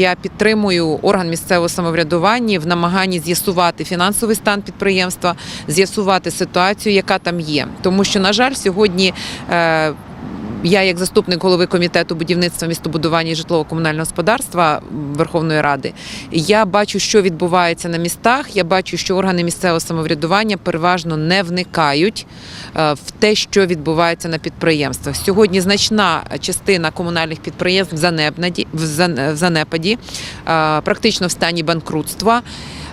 Я підтримую орган місцевого самоврядування в намаганні з'ясувати фінансовий стан підприємства, з'ясувати ситуацію, яка там є. Тому що, на жаль, сьогодні. Я, як заступник голови комітету будівництва, містобудування і житлово-комунального господарства Верховної Ради, я бачу, що відбувається на містах. Я бачу, що органи місцевого самоврядування переважно не вникають е, в те, що відбувається на підприємствах. Сьогодні значна частина комунальних підприємств в занепаді е, практично в стані банкрутства.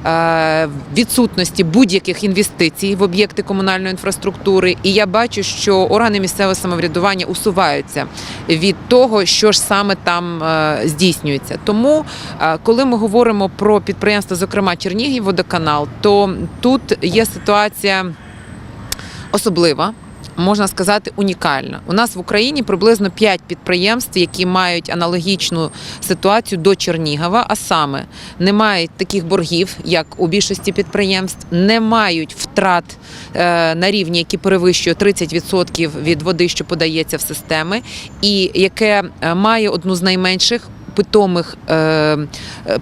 Е, Відсутності будь-яких інвестицій в об'єкти комунальної інфраструктури, і я бачу, що органи місцевого самоврядування усуваються від того, що ж саме там е, здійснюється. Тому, е, коли ми говоримо про підприємства, зокрема Чернігів водоканал, то тут є ситуація особлива. Можна сказати, унікальна. У нас в Україні приблизно 5 підприємств, які мають аналогічну ситуацію до Чернігова, а саме не мають таких боргів, як у більшості підприємств, не мають втрат е, на рівні, які перевищують 30% від води, що подається в системи, і яке е, має одну з найменших. Питомих е,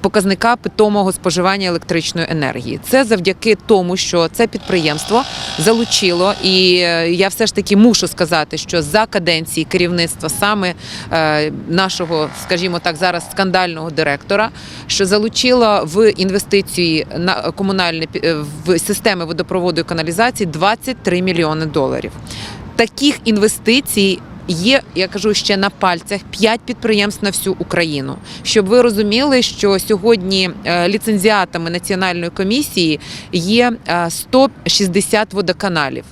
показника питомого споживання електричної енергії. Це завдяки тому, що це підприємство залучило, і е, я все ж таки мушу сказати, що за каденції керівництва саме е, нашого, скажімо так, зараз скандального директора, що залучило в інвестиції на комунальні пі- е, в системи водопроводу і каналізації 23 мільйони доларів. Таких інвестицій. Є, я кажу ще на пальцях 5 підприємств на всю Україну. Щоб ви розуміли, що сьогодні е, ліцензіатами національної комісії є е, 160 водоканалів.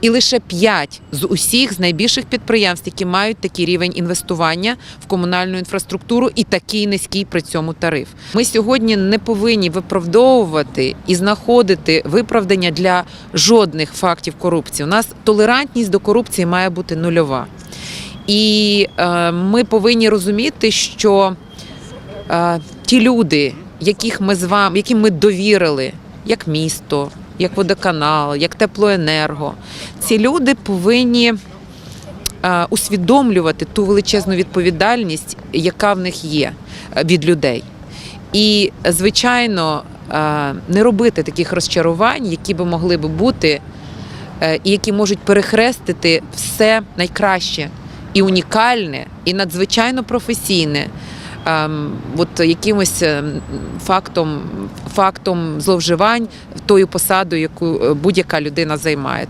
І лише 5 з усіх з найбільших підприємств, які мають такий рівень інвестування в комунальну інфраструктуру і такий низький при цьому тариф. Ми сьогодні не повинні виправдовувати і знаходити виправдання для жодних фактів корупції. У нас толерантність до корупції має бути нульова. І е, ми повинні розуміти, що е, ті люди, яких ми з вами, яким ми довірили, як місто, як водоканал, як теплоенерго, ці люди повинні е, усвідомлювати ту величезну відповідальність, яка в них є е, від людей. І, звичайно, е, не робити таких розчарувань, які би могли би бути, е, і які можуть перехрестити все найкраще і унікальне, і надзвичайно професійне. ем, От якимось ем, фактом, фактом зловживань тою посадою, яку е, будь-яка людина займає.